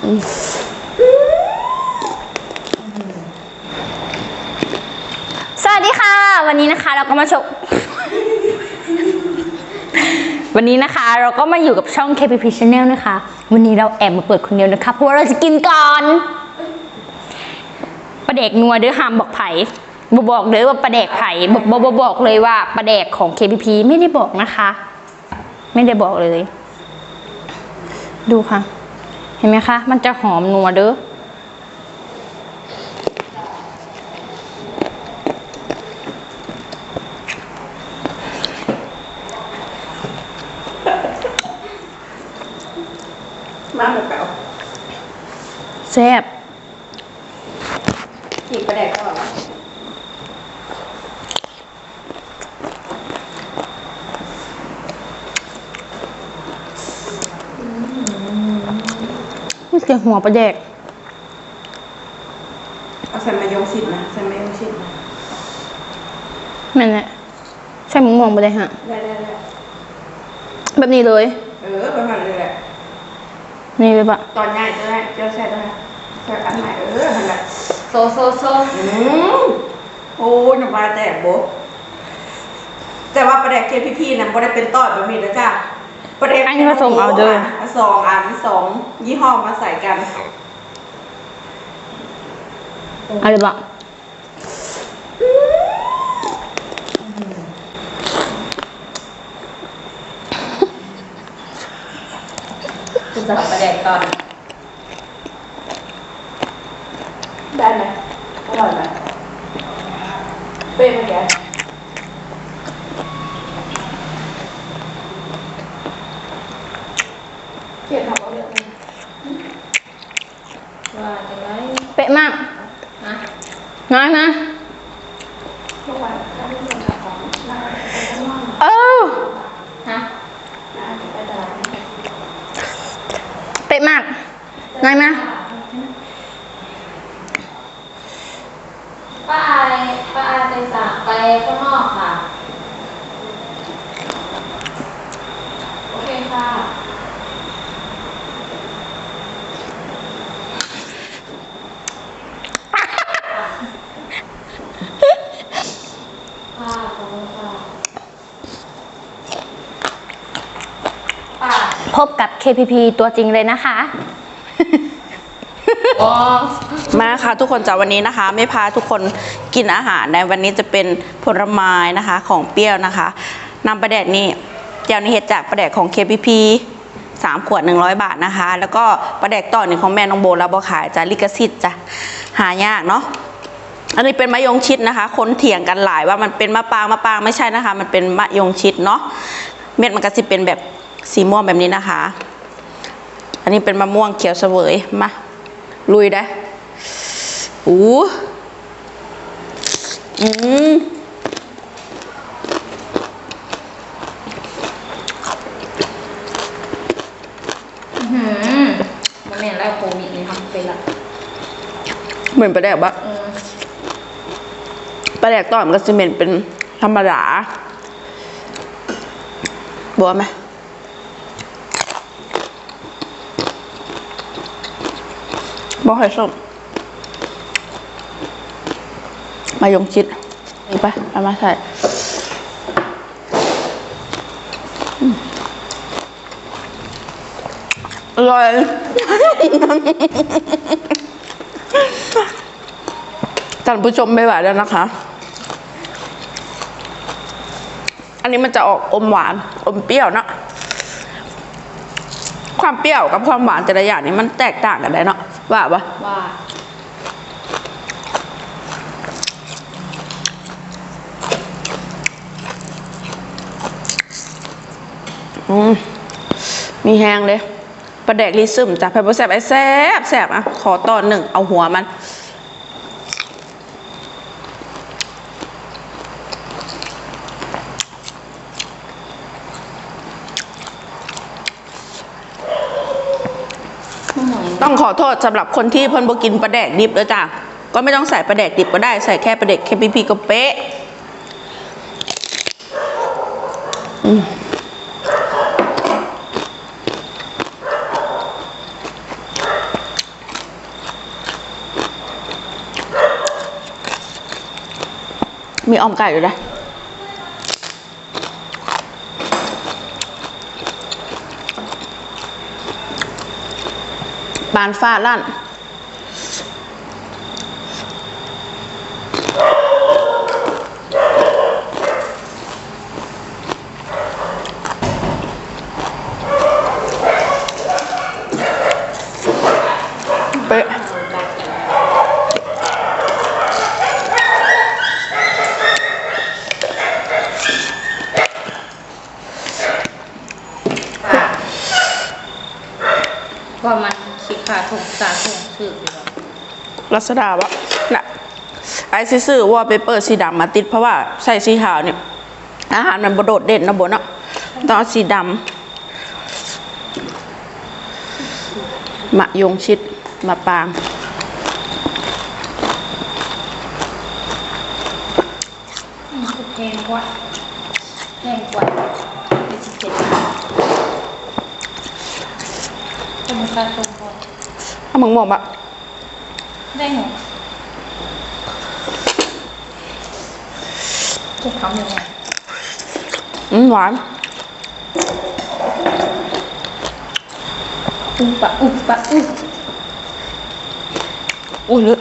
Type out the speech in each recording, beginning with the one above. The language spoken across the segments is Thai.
สวัสดีค่ะ วันนี้นะคะเราก็มาชม วันนี้นะคะเราก็มาอยู่กับช่อง KPP Channel นะคะ วันนี้เราแอบมาเปิดคนเดียวนะคะ เพราะว่าเราจะกินก่อนประเดกนัวเด้อหามบอกไผ่บบอกเลยว่าประเดกไผ่บบอกบอกบอกเลยว่าประเดกของ KPP ไม่ได้บอกนะคะ ไม่ได้บอกเลย ดูค่ะ เห็นไหมคะ มันจะหอมนัวเด้อมาหมกเก่าแซ่บ ขีดประแดกก่อนนะ นี่เสียหัวประเดกเอาใส่มายงชิดนะใส่มายงชิดนะนั่นแหละใช่หมึงมองไปเลยฮะ ได้ได้ได้แบบนี้เลย เออประมาณนี้แหละนี่เลยปะตอนใหญ่จะได้เจ้าใส่ได้ใส่อันไหนเออนั่นแหละโซโซโซอืมโอ้ยน้ำลายแตกโบะแต่ว่าประแดกเคพีพีนะบ่ได้เป็นตอดแบบนี้นะจ้ะประแดกอันนี้ผสมเอาเด้อ สองอันสองยี่ห้อมาใส่กันเอาเลยปะคุณจะประเด็กก่อนได้ไหมอร่อยไหมเป๊ะไหมแก เขียนทำเอาเรื่องนี้ ว่าจะได้ เป๊ะมาก นะ น้อยนะ ทุกวันถ้าไม่มีของน่าจะต้องว่าง เออ ฮะ น่าจะไปได้ เป๊ะมากน้อยมากป้าอายป้าอายไปสั่งไปข้างนอกค่ะ โอเคค่ะ ค่ะขอบคุณค่ะป้า พบกับ KPP ตัวจริงเลยนะคะ มาค่ะทุกคนจากวันนี้นะคะ ไม่พาทุกคนกินอาหารในวันนี้จะเป็นผลไม้นะคะของเปรี้ยวนะคะนำประแดดนี่เจ้านี้เห็ดจากประแดดของ KPP สามขวด100บาทนะคะ แล้วก็ประแดกต่อหนึ่งของแม่น้องโบเราบอขายจ้ะลิขสิทธิ์จ้ะหายากเนาะอันนี้เป็นมะยงชิดนะคะ คนเถียงกันหลายว่ามันเป็นมะปางมะปางไม่ใช่นะคะ มันเป็นมะยงชิดเนาะเม็ดมันก็สิเป็นแบบ สีม่วงแบบนี้นะคะ อันนี้เป็นมะม่วงเขียวเสวยมาลุยได้อู้อืมหืมมันเนี่ยแล้วโควิดนี่ทำเป็นละเหมือนปลาแดกบะเออปลาแดกต่อมันก็ซีเมนเป็นธรรมดาบัวไหม บัวไข่ส้มมายงชิดนี่ไปเอามาใส่อืมอร่อยท่านผู้ชมไม่ไหวแล้วนะคะ อันนี้มันจะออกอมหวาน อมเปรี้ยวเนาะความเปรี้ยวกับความหวานแต่ละอย่างนี้มันแตกต่างกันได้เนาะ ว่าปะว่าอืมมีแห้งเลยประแดกลิซึมจ้ะไผ่บแสบไอ้แสบแสบอะ ขอตอนหนึ่ง เอาหัวมัน องขอโทษสำหรับคนที่เพิ่นบ่กินประแดกดิบแล้วจ้ะก็ไม่ต้องใส่ประแดกดิบก็ได้ใส่แค่ประเด็กแค่พีพีก็เป๊ะมีออมไก่อยู่นะานฟ้าลั่น เป๊ะ ว่ามันคิดค่าถูกตาถูกถืออยู่แล้ว รัศดาวะน่ะไอซิซื้อว่าไปเปิดสีดำมาติดเพราะว่าใส่สีขาวเนี่ย อาหารมันบโดดเด่นนะบนเนาะต้องเอาสีดำมะยงชิดมะปรางแพงกว่าแพงกว่าเป็นสิบเจ็ดบาทก็มันค่าถูกพอถ้ามึงมองบะ ได้หรอเก็บคำยังไงอืมหวาน อุปะอุปะอุอุ้ยลึก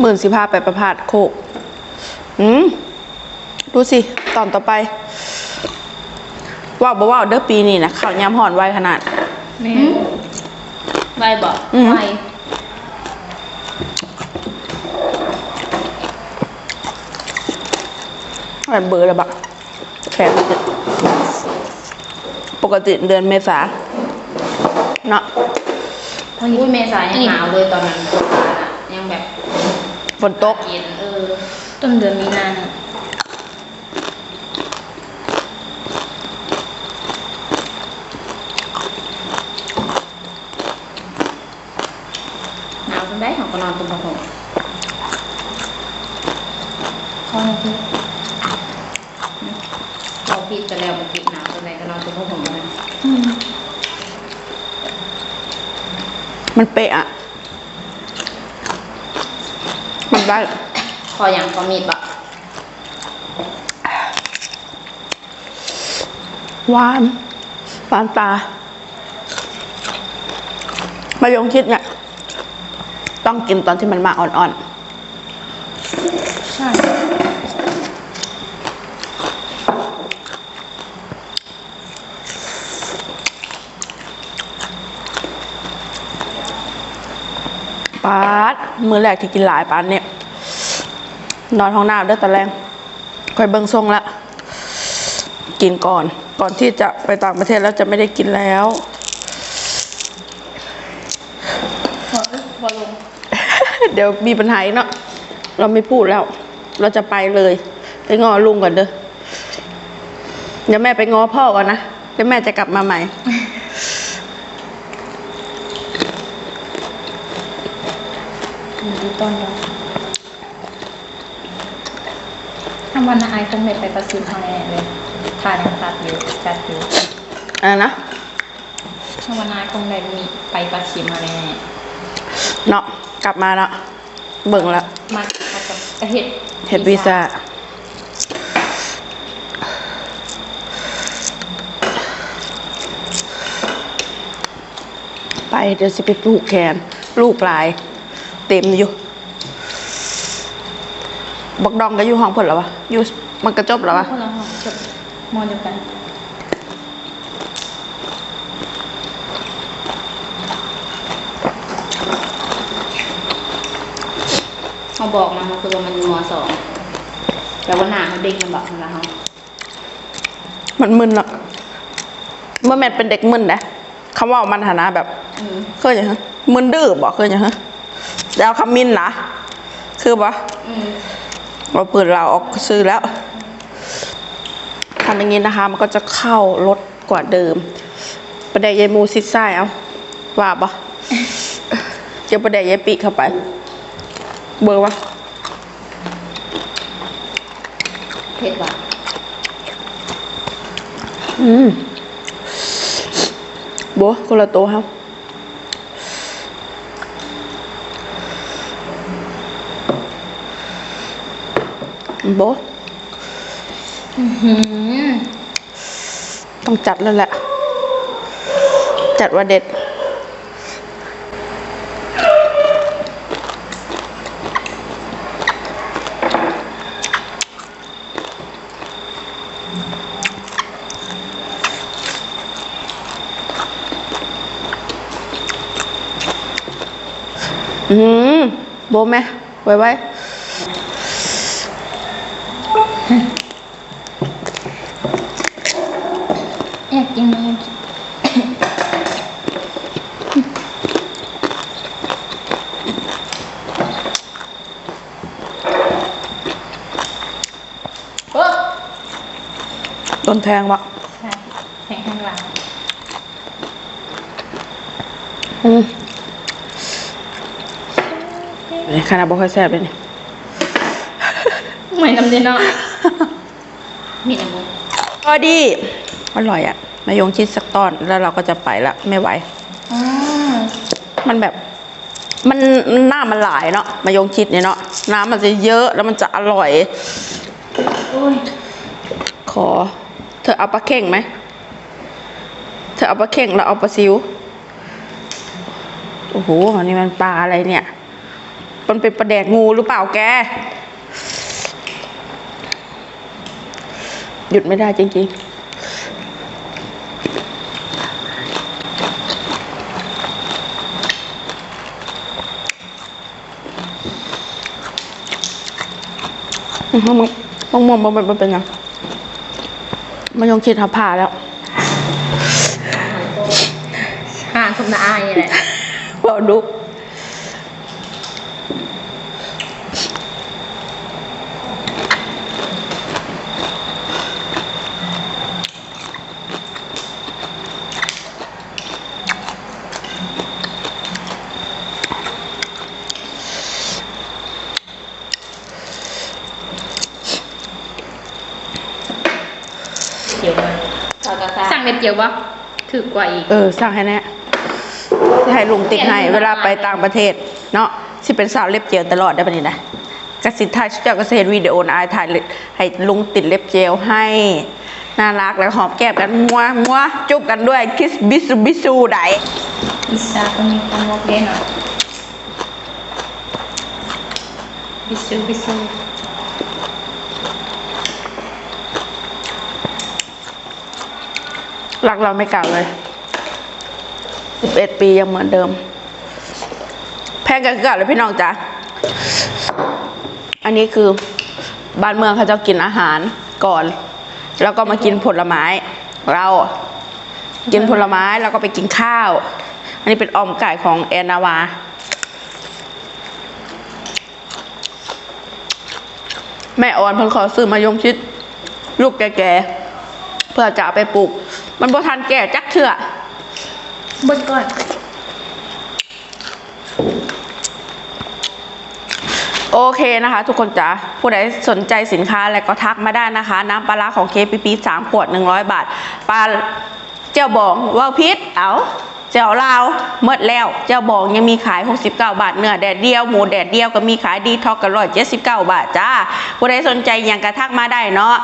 หมื่นสิพาไปประพาสโคกอืม ดูสิ ตอนต่อไปว่าวบ่ว่าวเด้อปีนี้นะข้าวยามห่อนไวขนาดแม่ใบบอกอืมใบอะไรเบอร์ละบะแขกปกติเดือนเมษาเนาะวันนี้เมษายังหนาวเลยตอนนั้นตัวฟ้าน่ะยังแบบฝนตกเย็นเออต้นเดือนมีนาเนี่ยหนาวจนได้ ของก็นอนตุ้มผ้าห่มข้อนี้คือเราปิดไปแล้วมันปิดหนาวจนไหนก็นอนตุ้มผ้าห่มเลยมันเป๊ะอะมันได้คออย่างคอมีดปะหวานหวานตามายงชิดเนี่ย ต้องกินตอนที่มันมาอ่อนใช่ๆปาดมือแรกที่กินหลายปานเนี่ย นอนห้องน้ำเด้อตอนแรงค่อยเบิ่งทรงละ กินก่อน ก่อนที่จะไปต่างประเทศแล้วจะไม่ได้กินแล้ว พอพอลง เดี๋ยวมีปัญหาอีกเนาะเราไม่พูดแล้ว เราจะไปเลย ไปงอลุงก่อนเด้อเดี๋ยวแม่ไปงอพ่อก่อนนะเดี๋ยวแม่จะกลับมาใหม่ ดูต้นแล้วถ้าวันนายคงไม่ไปประสิทธิ์ทางแน่เลยทานยังตัดอยู่จัดอยู่อะไรนะถ้าวันนายคงได้มีไปประชิมมาแน่เนาะ กลับมาเนาะเบิ่งแล้วมามากับประเทศเฮ็ดวีซ่าไปเดี๋ยวสิไปปลูกแขนลูกหลาย เต็มอยู่บักดองก็อยู่ห้องเพิ่นแล้ววะอยู่มันกระจบแล้ววะคนละห้องจบมอเดียวกัน เขาบอกมาคือว่ามันมสองแต่ว่าหน้าเขาเด็กมันบอกนะเขามันมึนอะเมื่อแมนเป็นเด็กมึนนะคำว่ามันฐานะแบบอืมเคยอย่างฮะมึนดื้อบอกเคยอย่างฮะแล้วคำมินนะคือปะเราเปิดเราออกซื้อแล้วทำอย่างนี้นะคะ มันก็จะเข้ารสกว่าเดิมประเดี๋ยวยายมูซิดไส้เอาว่าปะเจียวประเดี๋ยวยายปีเข้าไป เบอร์วะเผ็ดว่ะอืมโบคนละโตะครับโบหืมต้องจัดแล้วแหละ จัดว่าเด็ด อืมโบะไหมไว้ไว้อยากกินอยากกินโดนแทงวะใช่แข่งข้างหลังอืมนี่ ขนาดบอกค่อยแซ่บเลยนี่เหมือนน้ำเดนเนาะมีน้ำมันพอดีอร่อยอะมายงชิดสักตอนแล้วเราก็จะไปละไม่ไหวอ๋อมันแบบ มันหน้ามันหลายเนาะมายงชิดเนี่ยเนาะน้ำมันจะเยอะแล้วมันจะอร่อย โอ้ยขอ เธอเอาปลาเข่งไหมเธอเอาปลาเข่งแล้วเอาปลาซิว โอ้โหอันนี้มันปลาอะไรเนี่ย มันเป็นปลาแดกงูหรือเปล่าแก หยุดไม่ได้จริงๆอื้อหือมึงมึงมองมันมันเป็นไงมันยงคิดทับผ่าแล้วห่างสมนาอายนี่แหละบอกดู เกี่ยวมาเราก็ สั่ง เล็บเจียวปะถือกว่าอีก เออสั่งให้แน่จะให้ลุงติดให้เปลี่ยนเวลาไปต่างประเทศ เนาะสิเป็นสาวเล็บเจลตลอดได้ปะนี่นะกสิทายเจ้าก็เห็นวิดีโอนะอายถ่ายเลยให้ลุงติดเล็บเจลให้น่ารักแล้วหอมแก้มกันมัวมัวจุบกันด้วยคิสบิสูบิสูไดพิซซ่าก็มีความโอเคหน่อยบิซูบิซู รักเราไม่เก่าเลยสิบเอ็ดปียังเหมือนเดิม แพงกันเก่าเลยพี่น้องจ๋าอันนี้คือบ้านเมืองเขาจะกินอาหารก่อน แล้วก็มากินผลไม้ เรากินผลไม้แล้วก็ไปกินข้าว อันนี้เป็นออมไก่ของแอนนาวาแม่ออนเพิ่งขอซื้อมายงชิด ลูกแก่ๆ เพื่อจะเอาไปปลูก มันบ่ทันแก่จักเถื่อเบิ้งก่อนโอเคนะคะ ทุกคนจ๋าผู้ใดสนใจสินค้าอะไรก็ทักมาได้นะคะ น้ำปลาร้าของ KPP 3 ขวด 100 บาท ปลาเจ้าบองว่าวพิษเอา เจ้าลาวเมดแล้ว เจ้าบองยังมีขาย 69 บาทเนื้อแดดเดียวหมูแดดเดียวก็มีขายดีท็อกกันร้อยเจ็ดสิบเก้าบาทจ้าผู้ใดสนใจอย่างกระทักมาได้เนาะ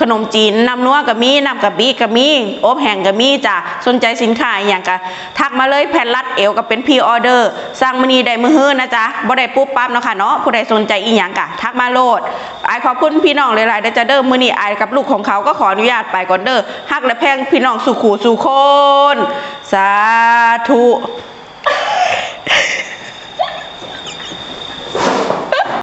ขนมจีนน้ำนัวก็มีน้ำกะปิก็มีอบแห้งก็มีจ้าสนใจสินค้าอย่างกระทักมาเลยแผ่นรัดเอวก็เป็นพรีออเดอร์สั่งมื้อนี้ได้มือฮื้อนะจ๊ะบ่ได้ปุ๊บปั๊บเนาะค่ะเนาะผู้ใดสนใจอีหยังกะทักมาโลดอายขอบคุณพี่น้องหลายๆเด้อจ้าเด้อมื้อนี้อายกับลูกของเขาก็ขออนุญาตไปก่อนเด้อฮักและแพงพี่น้องสุขูสุคนสาาธุ